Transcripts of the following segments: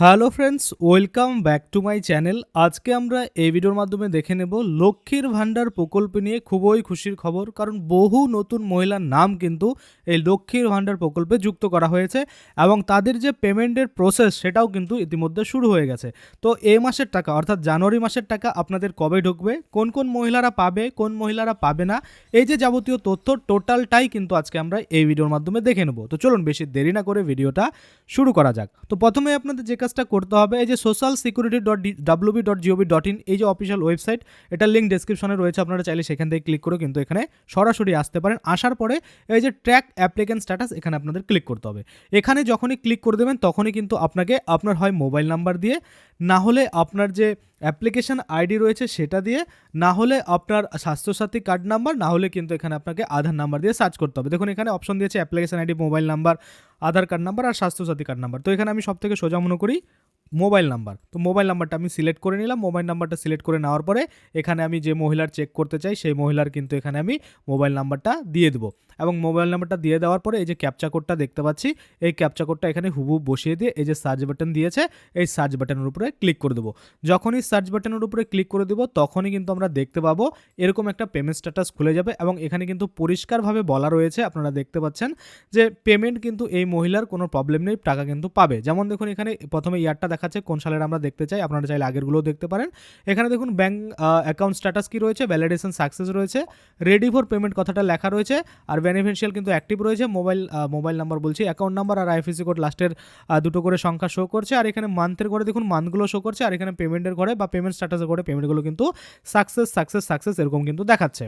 Hello friends, welcome back to my channel. আজকে আমরা এই ভিডিওর মাধ্যমে দেখে নেব লক্ষ্মীর ভাণ্ডার প্রকল্প নিয়ে খুবই খুশির খবর, কারণ বহু নতুন মহিলার নাম কিন্তু এই লক্ষ্মীর ভাণ্ডার প্রকল্পে যুক্ত করা হয়েছে এবং তাদের যে পেমেন্টের প্রসেস সেটাও কিন্তু ইতিমধ্যে শুরু হয়ে গেছে। তো এই মাসের টাকা, অর্থাৎ জানুয়ারি মাসের টাকা আপনাদের কবে ঢুকবে, কোন কোন মহিলারা পাবে, কোন মহিলারা পাবে না, এই যে যাবতীয় তথ্য টোটালটাই কিন্তু আজকে আমরা এই ভিডিওর মাধ্যমে দেখে নেব। তো চলুন বেশি দেরি না করে ভিডিওটা শুরু করা যাক। তো প্রথমে আপনাদের যে কাজটা করতে হবে। এই যে social security dot WB dot GOV dot in এই যে অফিসিয়াল ওয়েবসাইট এটার লিঙ্ক ডেসক্রিপশনে রয়েছে, আপনারা চাইলে সেখান থেকে ক্লিক করে কিন্তু এখানে সরাসরি আসতে পারেন। আসার পরে এই যে ট্র্যাক অ্যাপ্লিকেন্ট স্ট্যাটাস এখানে আপনাদের ক্লিক করতে হবে। এখানে যখনই ক্লিক করে দেবেন, তখনই কিন্তু আপনাকে আপনার হয় মোবাইল নাম্বার দিয়ে, না হলে আপনার যে অ্যাপ্লিকেশন আইডি রয়েছে সেটা দিয়ে, না হলে আপনার স্বাস্থ্যসাথী কার্ড নাম্বার, না হলে কিন্তু এখানে আপনাকে আধার নাম্বার দিয়ে সার্চ করতে হবে। দেখুন, এখানে অপশন দিয়েছে application ID, mobile number, Aadhaar card number আর স্বাস্থ্যসাথী কার্ড নাম্বার। তো এখানে আমি সব থেকে সোজা মনে করি মোবাইল নাম্বার। তো মোবাইল নাম্বারটা আমি সিলেক্ট করে নিলাম। মোবাইল নাম্বারটা সিলেক্ট করে নেওয়ার পরে এখানে আমি যে মহিলার চেক করতে চাই, সেই মহিলার কিন্তু এখানে আমি মোবাইল নাম্বারটা দিয়ে দেবো। এবং মোবাইল নাম্বারটা দিয়ে দেওয়ার পরে এই যে ক্যাপচা কোডটা দেখতে পাচ্ছি, এই ক্যাপচা কোডটা এখানে হুবু বসিয়ে দিয়ে এই যে সার্চ বাটন দিয়েছে, এই সার্চ বাটনের উপরে ক্লিক করে দেবো। যখনই সার্চ বাটনের উপরে ক্লিক করে দেবো, তখনই কিন্তু আমরা দেখতে পাবো এরকম একটা পেমেন্ট স্ট্যাটাস খুলে যাবে এবং এখানে কিন্তু পরিষ্কারভাবে বলা রয়েছে, আপনারা দেখতে পাচ্ছেন যে পেমেন্ট কিন্তু এই মহিলার কোনো প্রবলেম নেই, টাকা কিন্তু পাবে। যেমন দেখুন এখানে প্রথমে ইয়ারটা দেখাচ্ছে, কোন সালের আমরা দেখতে চাই, আপনারা চাইলে আগেরগুলোও দেখতে পারেন। এখানে দেখুন ব্যাঙ্ক অ্যাকাউন্ট স্ট্যাটাস কি রয়েছে ভ্যালিডেশন সাকসেস রয়েছে রেডি ফর পেমেন্ট কথাটা লেখা রয়েছে, আর বেনিফিশিয়াল কিন্তু অ্যাক্টিভ রয়েছে মোবাইল মোবাইল নাম্বার বলছি অ্যাকাউন্ট নাম্বার আর আইএফএসি কোড লাস্টের দুটো করে সংখ্যা শো করছে, আর এখানে মান্থের ঘরে দেখুন মান্থগুলো শো করছে, আর এখানে পেমেন্টের ঘরে বা পেমেন্ট স্ট্যাটাসের ঘরে পেমেন্টগুলো কিন্তু সাকসেস সাকসেস সাকসেস এরকম কিন্তু দেখাচ্ছে।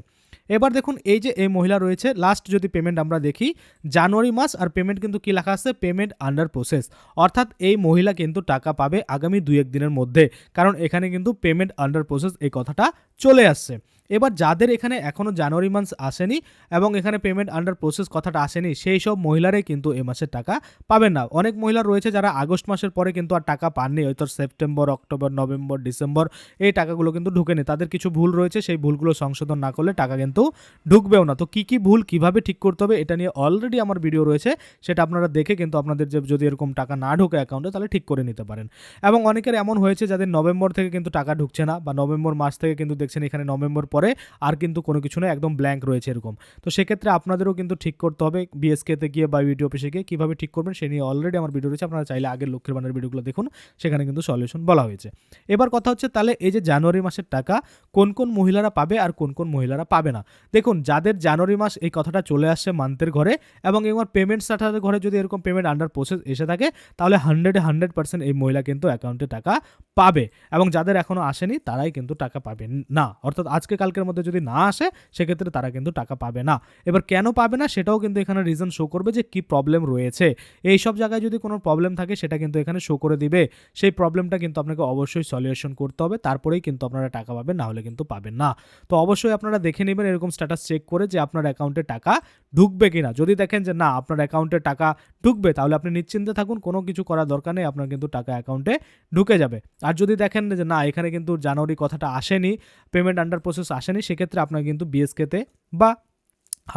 এবার দেখুন, এই যে এই মহিলা রয়েছে লাস্ট যদি পেমেন্ট আমরা দেখি, জানুয়ারি মাস আর পেমেন্ট কিন্তু কি লেখা আছে পেমেন্ট আন্ডার প্রসেস অর্থাৎ এই মহিলা কিন্তু টাকা আগামী দু এক দিনের মধ্যে। কারণ এখানে কিন্তু পেমেন্ট আন্ডার প্রসেস এই কথাটা চলে আসছে। এবার যাদের এখানে এখনও জানুয়ারি মাস আসেনি এবং এখানে পেমেন্ট আন্ডার প্রসেস কথাটা আসেনি, সেই সব মহিলারাই কিন্তু এ মাসের টাকা পাবেন না। অনেক মহিলা রয়েছে যারা আগস্ট মাসের পরে কিন্তু আর টাকা পাননি, হয়তো সেপ্টেম্বর অক্টোবর নভেম্বর ডিসেম্বর এই টাকাগুলো কিন্তু ঢুকেনি। তাদের কিছু ভুল রয়েছে, সেই ভুলগুলো সংশোধন না করলে টাকা কিন্তু ঢুকবেও না। তো কী কী ভুল কীভাবে ঠিক করতে হবে এটা নিয়ে অলরেডি আমার ভিডিও রয়েছে, সেটা আপনারা দেখে কিন্তু আপনাদের যে যদি এরকম টাকা না ঢোকে অ্যাকাউন্টে তাহলে ঠিক করে নিতে পারেন। এবং অনেকের এমন হয়েছে যাদের নভেম্বর থেকে কিন্তু টাকা ঢুকছে না বা নভেম্বর মাস থেকে কিন্তু দেখছেন এখানে নভেম্বর পরে আর কিন্তু কোনো কিছু নয়, একদম ব্ল্যাঙ্ক রয়েছে এরকম। তো সেক্ষেত্রে আপনাদেরও কিন্তু ঠিক করতে হবে বিএসকেতে গিয়ে বা ভিডিও অফিসে গিয়ে কীভাবে ঠিক করবেন সে নিয়ে অলরেডি আমার ভিডিও রয়েছে, আপনারা চাইলে আগের লক্ষ্মীর বানের ভিডিওগুলো দেখুন, সেখানে কিন্তু সলিউশন বলা হয়েছে। এবার কথা হচ্ছে তাহলে এই যে জানুয়ারি মাসের টাকা, কোন কোন মহিলারা পাবে আর কোন কোন মহিলারা পাবে না? দেখুন, যাদের জানুয়ারি মাস এই কথাটা চলে আসছে মান্থের ঘরে এবং এবার পেমেন্ট স্টার্টারের ঘরে যদি এরকম পেমেন্ট আন্ডার প্রসেস এসে থাকে, তাহলে হান্ড্রেডে হান্ড্রেড পার্সেন্ট এই মহিলা কিন্তু অ্যাকাউন্টে টাকা পাবে এবং যাদের এখনও আসেনি, তারাই কিন্তু টাকা পাবেন না। অর্থাৎ আজকে কালকের মধ্যে যদি না আসে, সেক্ষেত্রে তারা কিন্তু টাকা পাবে না। এবার কেন পাবে না সেটাও কিন্তু এখানে রিজন শো করবে যে কি প্রবলেম রয়েছে। এই সব জায়গায় যদি কোনো প্রবলেম থাকে, সেটা কিন্তু এখানে শো করে দিবে। সেই প্রবলেমটা কিন্তু আপনাকে অবশ্যই সলিউশন করতে হবে। তারপরেই কিন্তু আপনারা টাকা পাবেন, না হলে কিন্তু পাবেন না। তো অবশ্যই আপনারা দেখে নেবেন, এরকম স্ট্যাটাস চেক করে যে আপনার অ্যাকাউন্টে টাকা ঢুকবে কিনা। যদি দেখেন যে না, আপনার অ্যাকাউন্টে টাকা ঢুকবে, তাহলে আপনি নিশ্চিন্তে থাকুন, কোনো কিছু করার দরকার নেই, আপনার কিন্তু টাকা অ্যাকাউন্টে ঢুকে যাবে। আর যদি দেখেন যে না, এখানে কিন্তু জানুয়ারি কথাটা আসেনি পেমেন্ট আন্ডার প্রসেস আসেনি সেক্ষেত্রে আপনার কিন্তু বিএসকেতে বা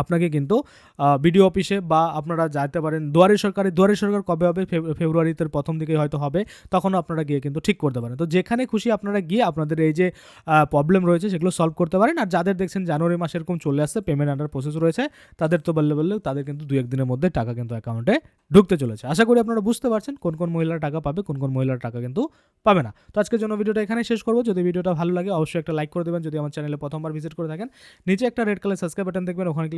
আপনাকে কিন্তু বিডিও অফিসে বা আপনারা যাইতে পারেন, দুয়ারে সরকারে, দুয়ারে সরকার কবে হবে? ফেব্রুয়ারিতে প্রথম দিকে হয়তো হবে তখনও আপনারা গিয়ে কিন্তু ঠিক করতে পারেন। তো যেখানে খুশি আপনারা গিয়ে আপনাদের এই যে প্রবলেম রয়েছে সেগুলো সলভ করতে পারেন। আর যাদের দেখছেন জানুয়ারি মাসে এরকম চলে আসছে পেমেন্ট আন্ডার প্রসেস রয়েছে, তাদের তো বললে বললে তাদের কিন্তু দু একদিনের মধ্যে টাকা কিন্তু অ্যাকাউন্টে ঢুকতে চলেছে। আশা করি আপনারা বুঝতে পারছেন কোন কোন মহিলার টাকা পাবে, কোন কোন মহিলার টাকা কিন্তু পাবে না। তো আজকের জন্য ভিডিওটা এখানে শেষ করব। যদি ভিডিওটা ভালো লাগে, অবশ্যই একটা লাইক করে দেবেন। যদি আমার চ্যানেলে প্রথমবার ভিজিট করে থাকেন, নিচে একটা রেড কালার সাবস্ক্রাইব বাটন দেখবেন, ওখানে